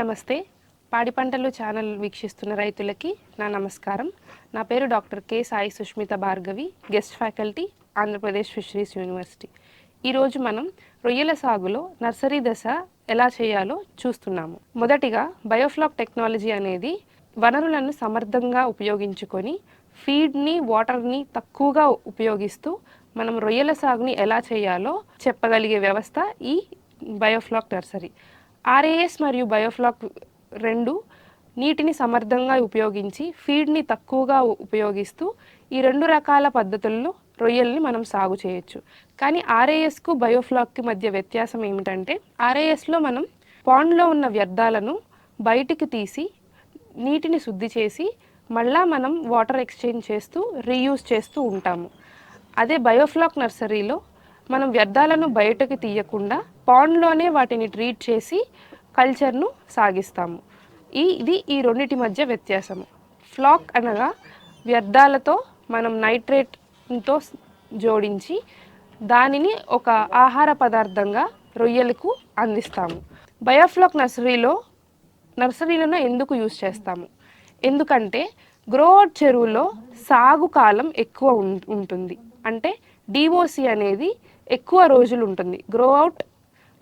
నమస్తే. పాడి పంటలు ఛానల్ వీక్షిస్తున్న రైతులకి నా నమస్కారం. నా పేరు doctor K Sai Sushmitha Bhargavi guest faculty Andhra Pradesh fisheries university. ఈరోజు మనం రొయ్యల సాగులో నర్సరీ దశ ఎలా చేయాలో చూస్తున్నాము. మొదటిగా బయోఫ్లాక్ టెక్నాలజీ అనేది వనరులను సమర్థంగా ఉపయోగించుకొని ఫీడ్ని వాటర్ని తక్కువగా ఉపయోగిస్తూ మనం రొయ్యల సాగుని ఎలా చేయాలో చెప్పగలిగే వ్యవస్థ ఈ బయోఫ్లాక్ నర్సరీ. ఆర్ఏఎస్ మరియు బయోఫ్లాక్ రెండు నీటిని సమర్థంగా ఉపయోగించి ఫీడ్ని తక్కువగా ఉపయోగిస్తూ ఈ రెండు రకాల పద్ధతుల్లో రొయ్యల్ని మనం సాగు చేయొచ్చు. కానీ ఆర్ఏఎస్కు బయోఫ్లాక్కి మధ్య వ్యత్యాసం ఏమిటంటే ఆర్ఏఎస్లో మనం పాండ్లో ఉన్న వ్యర్థాలను బయటికి తీసి నీటిని శుద్ధి చేసి మళ్ళా మనం వాటర్ ఎక్స్చేంజ్ చేస్తూ రీయూజ్ చేస్తూ ఉంటాము. అదే బయోఫ్లాక్ నర్సరీలో మనం వ్యర్థాలను బయటకు తీయకుండా పాండ్లోనే వాటిని ట్రీట్ చేసి కల్చర్ను సాగిస్తాము. ఈ ఇది ఈ రెండింటి మధ్య వ్యత్యాసము. ఫ్లాక్ అనగా వ్యర్థాలతో మనం నైట్రేట్తో జోడించి దానిని ఒక ఆహార పదార్థంగా రొయ్యలకు అందిస్తాము. బయోఫ్లాక్ నర్సరీలో నర్సరీలను ఎందుకు యూజ్ చేస్తాము? ఎందుకంటే గ్రోవర్ చెరువులో సాగు కాలం ఎక్కువ ఉం- ఉంటుంది. అంటే డిఓసి అనేది ఎక్కువ రోజులు ఉంటుంది గ్రో అవుట్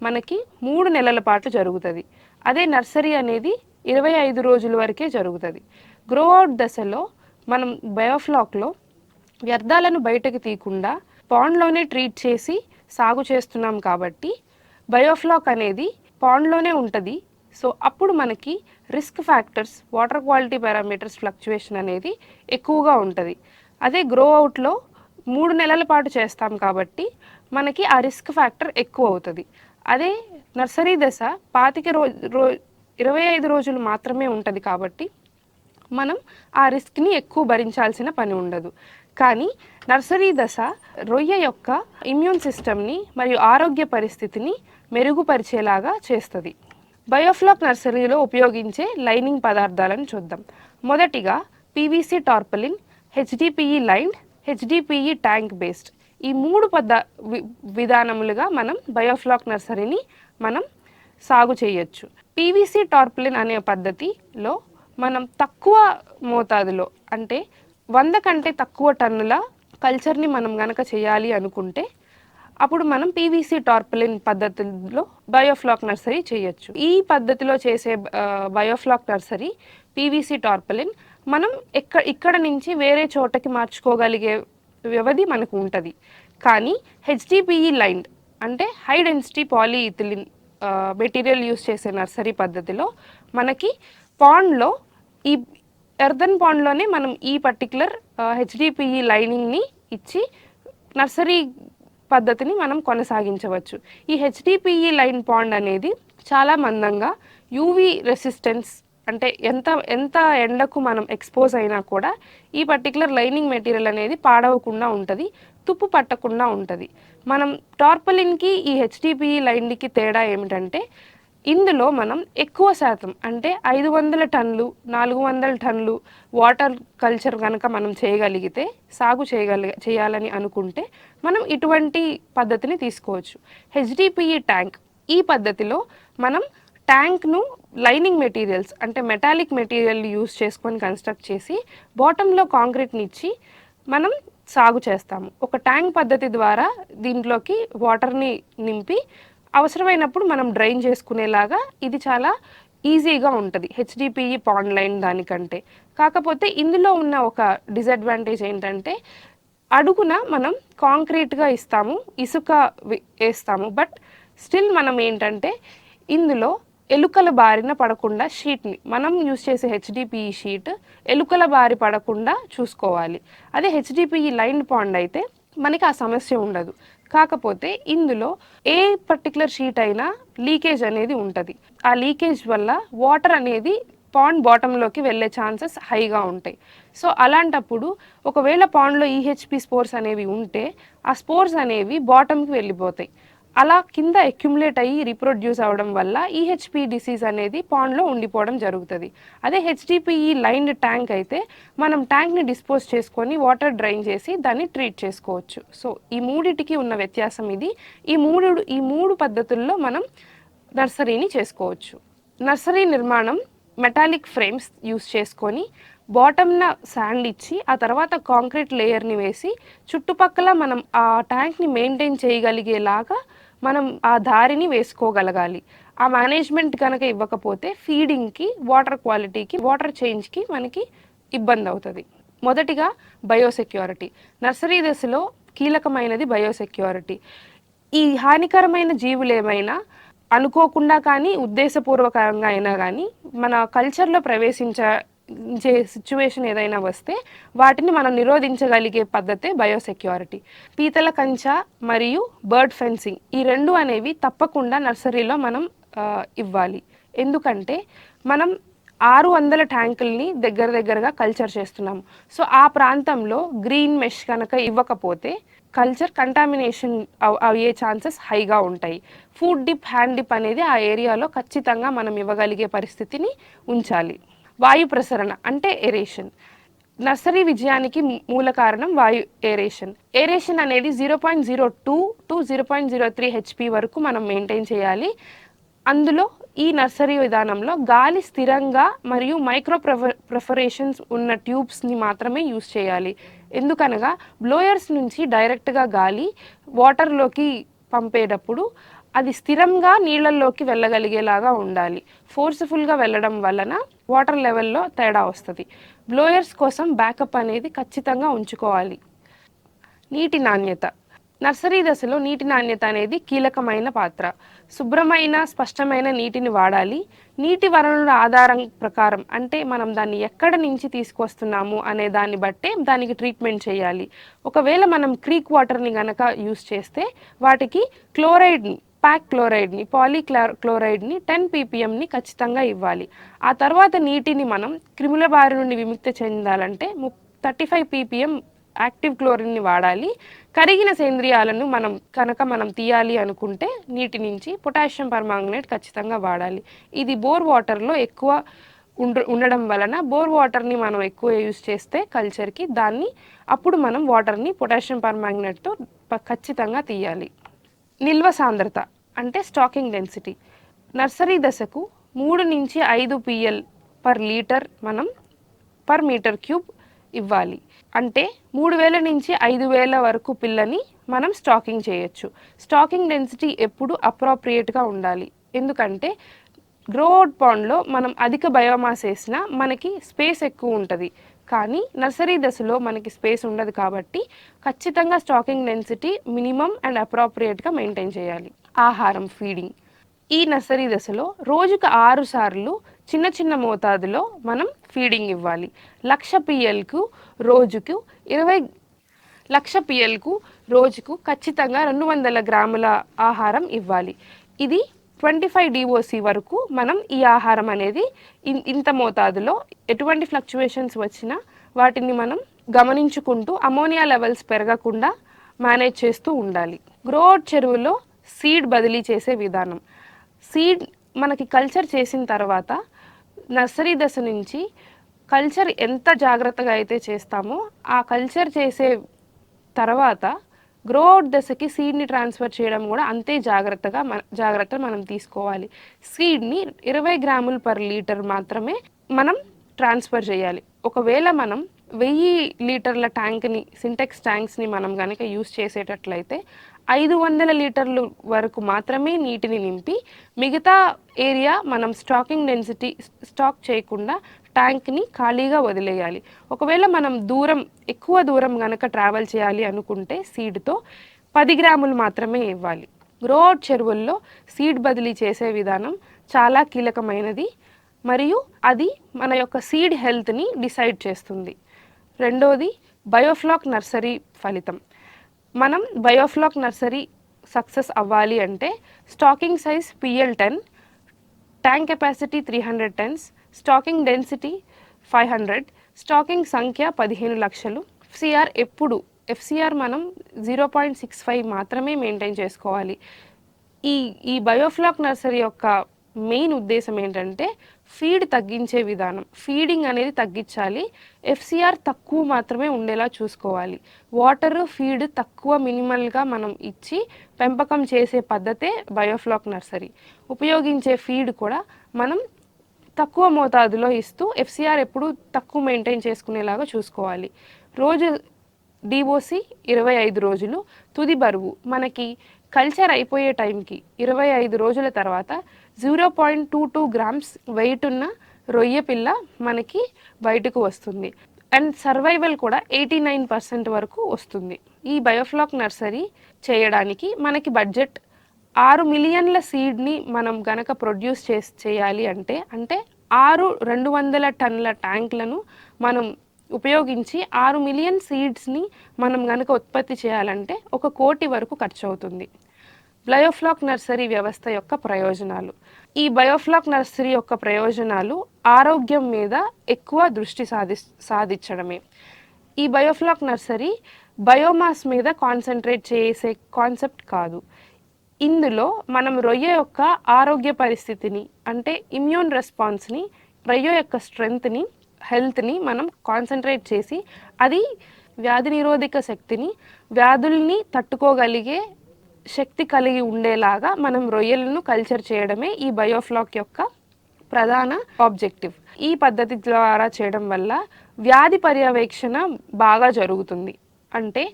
మనకి మూడు నెలల పాటు జరుగుతుంది. అదే నర్సరీ అనేది ఇరవై ఐదు రోజుల వరకే జరుగుతుంది. గ్రో అవుట్ దశలో మనం బయోఫ్లాక్లో వ్యర్థాలను బయటకు తీయకుండా పాండ్లోనే ట్రీట్ చేసి సాగు చేస్తున్నాం కాబట్టి బయోఫ్లాక్ అనేది పాండ్లోనే ఉంటుంది. సో అప్పుడు మనకి risk factors water quality parameters fluctuation అనేది ఎక్కువగా ఉంటుంది. అదే గ్రో అవుట్లో మూడు నెలల పాటు చేస్తాం కాబట్టి మనకి ఆ రిస్క్ ఫ్యాక్టర్ ఎక్కువ అవుతుంది అదే నర్సరీ దశ పాతిక రో రో ఇరవై ఐదు రోజులు మాత్రమే ఉంటుంది కాబట్టి మనం ఆ రిస్క్ని ఎక్కువ భరించాల్సిన పని ఉండదు. కానీ నర్సరీ దశ రొయ్య యొక్క ఇమ్యూన్ సిస్టమ్ని మరియు ఆరోగ్య పరిస్థితిని మెరుగుపరిచేలాగా చేస్తుంది. బయోఫ్లాక్ నర్సరీలో ఉపయోగించే లైనింగ్ పదార్థాలను చూద్దాం. మొదటిగా PVC tarpaulin HDPE line HDPE tank based ఈ మూడు పద్ధ వి- విధానములుగా మనం బయోఫ్లాక్ నర్సరీని మనం సాగు చేయొచ్చు. పీవీసీ టార్ప్లిన్ అనే పద్ధతిలో మనం తక్కువ మోతాదులో అంటే వంద కంటే తక్కువ టన్నుల కల్చర్ని మనం గనక చేయాలి అనుకుంటే అప్పుడు మనం పీవీసీ టార్పలిన్ పద్ధతిలో బయోఫ్లాక్ నర్సరీ చేయొచ్చు. ఈ పద్ధతిలో చేసే బయోఫ్లాక్ నర్సరీ పీవీసీ టార్పలిన్ మనం ఎక్క ఇక్కడ నుంచి వేరే చోటకి మార్చుకోగలిగే వ్యవధి మనకు ఉంటుంది. కానీ హెచ్డిపిఈ లైన్ అంటే high density polyethylene material use చేసే నర్సరీ పద్ధతిలో మనకి పాండ్లో ఈ ఎర్దన్ పాండ్లోనే మనం ఈ పర్టికులర్ హెచ్డిపిఈ లైనింగ్ని ఇచ్చి నర్సరీ పద్ధతిని మనం కొనసాగించవచ్చు. ఈ హెచ్డిపిఈ లైన్ పాండ్ అనేది చాలా మందంగా యూవి రెసిస్టెన్స్ అంటే ఎంత ఎంత ఎండకు మనం ఎక్స్పోజ్ అయినా కూడా ఈ పర్టికులర్ లైనింగ్ మెటీరియల్ అనేది పాడవకుండా ఉంటుంది తుప్పు పట్టకుండా ఉంటుంది. మనం టార్పలిన్కి ఈ హెచ్డిపిఈ లైన్కి తేడా ఏమిటంటే ఇందులో మనం ఎక్కువ శాతం అంటే ఐదు వందల టన్లు నాలుగు వందల టన్లు వాటర్ కల్చర్ కనుక మనం చేయగలిగితే సాగు చేయగలి చేయాలని అనుకుంటే మనం ఇటువంటి పద్ధతిని తీసుకోవచ్చు. హెచ్డిపిఈ ట్యాంక్ ఈ పద్ధతిలో మనం ట్యాంక్ను లైనింగ్ మెటీరియల్స్ అంటే మెటాలిక్ మెటీరియల్ యూస్ చేసుకొని కన్స్ట్రక్ట్ చేసి బాటంలో కాంక్రీట్ని ఇచ్చి మనం సాగు చేస్తాము. ఒక ట్యాంక్ పద్ధతి ద్వారా దీంట్లోకి వాటర్ని నింపి అవసరమైనప్పుడు మనం డ్రైన్ చేసుకునేలాగా ఇది చాలా ఈజీగా ఉంటుంది. హెచ్డిపిఈ పాండ్ లైన్ దానికంటే. కాకపోతే ఇందులో ఉన్న ఒక డిసడ్వాంటేజ్ ఏంటంటే అడుగున మనం కాంక్రీట్గా ఇస్తాము ఇసుక వేస్తాము. బట్ స్టిల్ మనం ఏంటంటే ఇందులో ఎలుకల బారిన పడకుండా షీట్ని మనం యూస్ చేసే హెచ్డిపిఈ షీట్ ఎలుకల బారి పడకుండా చూసుకోవాలి. అదే హెచ్డిపిఈ లైన్ పాండ్ అయితే మనకి ఆ సమస్య ఉండదు. కాకపోతే ఇందులో ఏ పర్టికులర్ షీట్ అయినా లీకేజ్ అనేది ఉంటుంది. ఆ లీకేజ్ వల్ల వాటర్ అనేది పాండ్ బాటంలోకి వెళ్ళే ఛాన్సెస్ హైగా ఉంటాయి. సో అలాంటప్పుడు ఒకవేళ పాండ్లో ఈహెచ్పి స్పోర్స్ అనేవి ఉంటే ఆ స్పోర్స్ అనేవి బాటంకి వెళ్ళిపోతాయి. అలా కింద అక్యుములేట్ అయ్యి రీప్రొడ్యూస్ అవ్వడం వల్ల ఈహెచ్పి డిసీజ్ అనేది పాండ్లో ఉండిపోవడం జరుగుతుంది. అదే హెచ్డిపిఈ లైన్డ్ ట్యాంక్ అయితే మనం ట్యాంక్ని డిస్పోజ్ చేసుకొని వాటర్ డ్రైన్ చేసి దాన్ని ట్రీట్ చేసుకోవచ్చు. సో ఈ మూడిటికి ఉన్న వ్యత్యాసం ఇది. ఈ మూడు ఈ మూడు పద్ధతుల్లో మనం నర్సరీని చేసుకోవచ్చు. నర్సరీ నిర్మాణం మెటాలిక్ ఫ్రేమ్స్ యూస్ చేసుకొని బాటమ్న శాండ్ ఇచ్చి ఆ తర్వాత కాంక్రీట్ లేయర్ని వేసి చుట్టుపక్కల మనం ఆ ట్యాంక్ని మెయింటైన్ చేయగలిగేలాగా మనం ఆ దారిని వేసుకోగలగాలి. ఆ మేనేజ్మెంట్ కనుక ఇవ్వకపోతే ఫీడింగ్కి వాటర్ క్వాలిటీకి వాటర్ చేంజ్కి మనకి ఇబ్బంది అవుతుంది. మొదటిగా బయోసెక్యూరిటీ నర్సరీ దశలో కీలకమైనది బయోసెక్యూరిటీ ఈ హానికరమైన జీవులు ఏమైనా అనుకోకుండా కానీ ఉద్దేశపూర్వకంగా అయినా కానీ మన కల్చర్లో ప్రవేశించే సిచ్యువేషన్ ఏదైనా వస్తే వాటిని మనం నిరోధించగలిగే పద్ధతే బయోసెక్యూరిటీ పీతల కంచ మరియు బర్డ్ ఫెన్సింగ్ ఈ రెండు అనేవి తప్పకుండా నర్సరీలో మనం ఇవ్వాలి. ఎందుకంటే మనం ఆరు వందల ట్యాంకుల్ని దగ్గర దగ్గరగా కల్చర్ చేస్తున్నాము సో ఆ ప్రాంతంలో గ్రీన్ మెష్ కనుక ఇవ్వకపోతే కల్చర్ కంటామినేషన్ అయ్యే ఛాన్సెస్ హైగా ఉంటాయి. ఫుడ్ డిప్ హ్యాండ్ డిప్ అనేది ఆ ఏరియాలో ఖచ్చితంగా మనం ఇవ్వగలిగే పరిస్థితిని ఉంచాలి. వాయు ప్రసరణ అంటే ఎరేషన్ నర్సరీ విజయానికి మూల కారణం వాయు ఏరేషన్ ఏరేషన్ అనేది zero point zero two to zero point zero three HP వరకు మనం మెయింటైన్ చేయాలి. అందులో ఈ నర్సరీ విధానంలో గాలి స్థిరంగా మరియు మైక్రో ప్రిఫరేషన్స్ ఉన్న ట్యూబ్స్ని మాత్రమే యూస్ చేయాలి. ఎందుకనగా బ్లోయర్స్ నుంచి డైరెక్ట్గా గాలి వాటర్లోకి పంపేటప్పుడు అది స్థిరంగా నీళ్ళల్లోకి వెళ్ళగలిగేలాగా ఉండాలి. ఫోర్స్ఫుల్గా వెళ్ళడం వలన వాటర్ లెవెల్లో తేడా వస్తుంది. బ్లోయర్స్ కోసం బ్యాకప్ అనేది ఖచ్చితంగా ఉంచుకోవాలి. నీటి నాణ్యత. నర్సరీ దశలో నీటి నాణ్యత అనేది కీలకమైన పాత్ర. శుభ్రమైన స్పష్టమైన నీటిని వాడాలి. నీటి వనరుల ఆధారం ప్రకారం అంటే మనం దాన్ని ఎక్కడ నుంచి తీసుకొస్తున్నాము అనే దాన్ని బట్టే దానికి ట్రీట్మెంట్ చేయాలి. ఒకవేళ మనం క్రీక్ వాటర్ని గనక యూస్ చేస్తే వాటికి క్లోరైడ్ని ప్యాక్ క్లోరైడ్ని పాలీక్లా క్లోరైడ్ని టెన్ పీపీఎంని ఖచ్చితంగా ఇవ్వాలి. ఆ తర్వాత నీటిని మనం క్రిముల బారి నుండి విముక్తి చెందాలంటే ము థర్టీ ఫైవ్ పీపీఎం యాక్టివ్ క్లోరిన్ని వాడాలి. కరిగిన సేంద్రియాలను మనం కనుక మనం తీయాలి అనుకుంటే నీటి నుంచి పొటాషియం పర్మాంగనేట్ ఖచ్చితంగా వాడాలి. ఇది బోర్ వాటర్లో ఎక్కువ ఉండ ఉండడం వలన బోర్ వాటర్ని మనం ఎక్కువ యూజ్ చేస్తే కల్చర్కి దాన్ని అప్పుడు మనం వాటర్ని పొటాషియం పర్మాంగనేట్తో ఖచ్చితంగా తీయాలి. నిల్వ సాంద్రత అంటే స్టాకింగ్ డెన్సిటీ. నర్సరీ దశకు మూడు నుంచి ఐదు పిఎల్ పర్ లీటర్ మనం పర్ మీటర్ క్యూబ్ ఇవ్వాలి. అంటే మూడు వేల నుంచి ఐదు వేల వరకు పిల్లని మనం స్టాకింగ్ చేయొచ్చు. స్టాకింగ్ డెన్సిటీ ఎప్పుడు అప్రాప్రియేట్గా ఉండాలి. ఎందుకంటే గ్రోడ్ పాండ్లో మనం అధిక బయోమాస్ వేసినా మనకి స్పేస్ ఎక్కువ ఉంటుంది. కానీ నర్సరీ దశలో మనకి స్పేస్ ఉండదు కాబట్టి ఖచ్చితంగా స్టాకింగ్ డెన్సిటీ మినిమం అండ్ అప్రాప్రియేట్గా మెయింటైన్ చేయాలి. ఆహారం ఫీడింగ్. ఈ నర్సరీ దశలో రోజుకు ఆరు సార్లు చిన్న చిన్న మోతాదులో మనం ఫీడింగ్ ఇవ్వాలి. లక్ష పిఎల్కు రోజుకు ఇరవై లక్ష పిఎల్కు రోజుకు ఖచ్చితంగా రెండు వందల గ్రాముల ఆహారం ఇవ్వాలి. ఇది ట్వంటీ ఫైవ్ డిఓసి వరకు మనం ఈ ఆహారం అనేది ఇంత మోతాదులో ఎటువంటి ఫ్లక్చువేషన్స్ వచ్చినా వాటిని మనం గమనించుకుంటూ అమోనియా లెవెల్స్ పెరగకుండా మేనేజ్ చేస్తూ ఉండాలి. గ్రోఅవుట్ చెరువులో సీడ్ బదిలీ చేసే విధానం. సీడ్ మనకి కల్చర్ చేసిన తర్వాత నర్సరీ దశ నుంచి కల్చర్ ఎంత జాగ్రత్తగా అయితే చేస్తామో ఆ కల్చర్ చేసే తర్వాత గ్రోఅవుట్ దశకి సీడ్ని ట్రాన్స్ఫర్ చేయడం కూడా అంతే జాగ్రత్తగా మన జాగ్రత్త మనం తీసుకోవాలి. సీడ్ని ఇరవై గ్రాములు పర్ లీటర్ మాత్రమే మనం ట్రాన్స్ఫర్ చేయాలి. ఒకవేళ మనం వెయ్యి లీటర్ల ట్యాంక్ని సింటెక్స్ ట్యాంక్స్ని మనం కనుక యూస్ చేసేటట్లయితే ఐదు వందల లీటర్లు వరకు మాత్రమే నీటిని నింపి మిగతా ఏరియా మనం స్టాకింగ్ డెన్సిటీ స్టాక్ చేయకుండా ట్యాంక్ని ఖాళీగా వదిలేయాలి. ఒకవేళ మనం దూరం ఎక్కువ దూరం గనక ట్రావెల్ చేయాలి అనుకుంటే సీడ్తో పది గ్రాములు మాత్రమే ఇవ్వాలి. రోడ్ చెరువుల్లో సీడ్ బదిలీ చేసే విధానం చాలా కీలకమైనది. మరియు అది మన యొక్క సీడ్ హెల్త్ని డిసైడ్ చేస్తుంది. రెండోది బయోఫ్లాక్ నర్సరీ ఫలితం. మనం బయోఫ్లాక్ నర్సరీ సక్సెస్ అవ్వాలి అంటే stocking size PL ten tank capacity three hundred tens stocking density five hundred stocking సంఖ్య పదిహేను లక్షలు. ఎఫ్సిఆర్ ఎప్పుడు ఎఫ్సిఆర్ మనం జీరో పాయింట్ సిక్స్ ఫైవ్ మాత్రమే మెయింటైన్ చేసుకోవాలి. ఈ ఈ బయోఫ్లాక్ నర్సరీ యొక్క మెయిన్ ఉద్దేశం ఏంటంటే ఫీడ్ తగ్గించే విధానం. ఫీడింగ్ అనేది తగ్గించాలి. ఎఫ్సిఆర్ తక్కువ మాత్రమే ఉండేలా చూసుకోవాలి. వాటర్ ఫీడ్ తక్కువ మినిమల్గా మనం ఇచ్చి పెంపకం చేసే పద్ధతే బయోఫ్లాక్ నర్సరీ. ఉపయోగించే ఫీడ్ కూడా మనం తక్కువ మోతాదులో ఇస్తూ ఎఫ్సిఆర్ ఎప్పుడు తక్కువ మెయింటైన్ చేసుకునేలాగా చూసుకోవాలి. రోజు డిఓసి ఇరవై ఐదు రోజులు తుది బరువు. మనకి కల్చర్ అయిపోయే టైంకి ఇరవై ఐదు రోజుల తర్వాత zero point two two grams weight ఉన్న రొయ్య పిల్ల మనకి బయటకు వస్తుంది. అండ్ సర్వైవల్ కూడా ఎయిటీ నైన్ పర్సెంట్ వరకు వస్తుంది. ఈ బయోఫ్లాక్ నర్సరీ చేయడానికి మనకి బడ్జెట్ ఆరు మిలియన్ల సీడ్ని మనం గనక ప్రొడ్యూస్ చేసి చేయాలి అంటే అంటే ఆరు రెండు వందల టన్నుల ట్యాంక్లను మనం ఉపయోగించి ఆరు మిలియన్ సీడ్స్ని మనం గనక ఉత్పత్తి చేయాలంటే ఒక కోటి వరకు ఖర్చు అవుతుంది బయోఫ్లాక్ నర్సరీ వ్యవస్థ యొక్క ప్రయోజనాలు. ఈ బయోఫ్లాక్ నర్సరీ యొక్క ప్రయోజనాలు ఆరోగ్యం మీద ఎక్కువ దృష్టి సాధి సాధించడమే. ఈ బయోఫ్లాక్ నర్సరీ బయోమాస్ మీద కాన్సన్ట్రేట్ చేసే కాన్సెప్ట్ కాదు. ఇందులో మనం రొయ్య యొక్క ఆరోగ్య పరిస్థితిని అంటే ఇమ్యూన్ రెస్పాన్స్ని రొయ్య యొక్క స్ట్రెంగ్త్ని హెల్త్ని మనం కాన్సన్ట్రేట్ చేసి అది వ్యాధి నిరోధక శక్తిని వ్యాధుల్ని తట్టుకోగలిగే శక్తి కలిగి ఉండేలాగా మనం రొయ్యలను కల్చర్ చేయడమే ఈ బయోఫ్లాక్ యొక్క ప్రధాన ఆబ్జెక్టివ్ ఈ పద్ధతి ద్వారా చేయడం వల్ల వ్యాధి పర్యవేక్షణ బాగా జరుగుతుంది. అంటే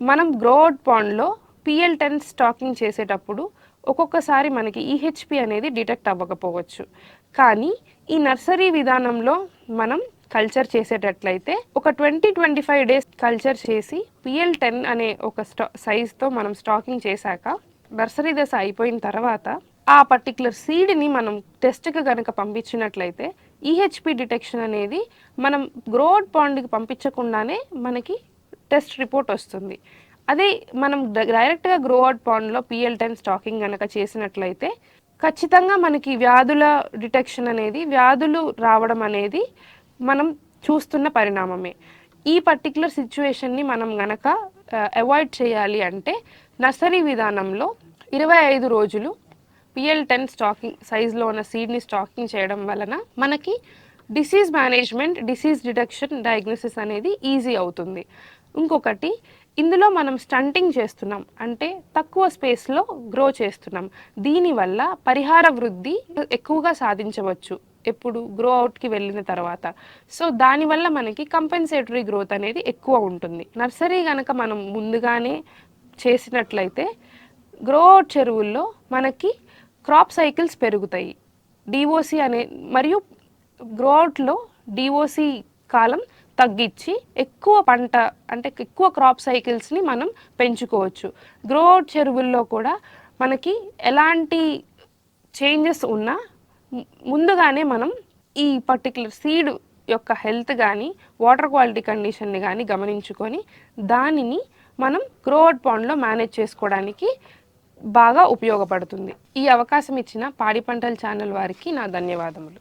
మనం గ్రోఅవుట్ పాండ్లో పిఎల్ టెన్ స్టాకింగ్ చేసేటప్పుడు ఒక్కొక్కసారి మనకి ఈహెచ్పి అనేది డిటెక్ట్ అవ్వకపోవచ్చు. కానీ ఈ నర్సరీ విధానంలో మనం కల్చర్ చేసేటట్లయితే ఒక twenty twenty five days culture చేసి పిఎల్ టెన్ అనే ఒక స్టా సైజ్తో మనం స్టాకింగ్ చేశాక నర్సరీ దశ అయిపోయిన తర్వాత ఆ పర్టికులర్ సీడ్ని మనం టెస్ట్కి కనుక పంపించినట్లయితే ఈహెచ్పి డిటెక్షన్ అనేది మనం గ్రోడ్ పాండ్కి పంపించకుండానే మనకి టెస్ట్ రిపోర్ట్ వస్తుంది. అదే మనం డైరెక్ట్గా గ్రో అవుట్ పాండ్లో పిఎల్ టెన్ స్టాకింగ్ కనుక చేసినట్లయితే ఖచ్చితంగా మనకి వ్యాధుల డిటెక్షన్ అనేది వ్యాధులు రావడం అనేది మనం చూస్తున్న పరిణామమే. ఈ పర్టికులర్ సిచ్యువేషన్ని మనం గనక అవాయిడ్ చేయాలి అంటే నర్సరీ విధానంలో ఇరవై ఐదు రోజులు పిఎల్ టెన్ స్టాకింగ్ సైజులో ఉన్న సీడ్ని స్టాకింగ్ చేయడం వలన మనకి disease management disease detection diagnosis అనేది ఈజీ అవుతుంది. ఇంకొకటి ఇందులో మనం స్టంటింగ్ చేస్తున్నాం. అంటే తక్కువ స్పేస్లో గ్రో చేస్తున్నాం. దీనివల్ల పరిహార వృద్ధి ఎక్కువగా సాధించవచ్చు. ఎప్పుడు గ్రో అవుట్కి వెళ్ళిన తర్వాత. సో దానివల్ల మనకి కంపెన్సేటరీ గ్రోత్ అనేది ఎక్కువ ఉంటుంది. నర్సరీ కనుక మనం ముందుగానే చేసినట్లయితే గ్రో అవుట్ చెరువుల్లో మనకి క్రాప్ సైకిల్స్ పెరుగుతాయి. డిఓసి అనే మరియు గ్రో అవుట్లో డిఓసి కాలం తగ్గించి ఎక్కువ పంట అంటే ఎక్కువ క్రాప్ సైకిల్స్ని మనం పెంచుకోవచ్చు. గ్రోఅవుట్ చెరువుల్లో కూడా మనకి ఎలాంటి చేంజెస్ ఉన్నా ముందుగానే మనం ఈ పర్టికులర్ సీడ్ యొక్క హెల్త్ కానీ వాటర్ క్వాలిటీ కండిషన్ని కానీ గమనించుకొని దానిని మనం గ్రోఅవుట్ పాండ్లో మేనేజ్ చేసుకోవడానికి బాగా ఉపయోగపడుతుంది. ఈ అవకాశం ఇచ్చిన పాడి పంటల ఛానల్ వారికి నా ధన్యవాదములు.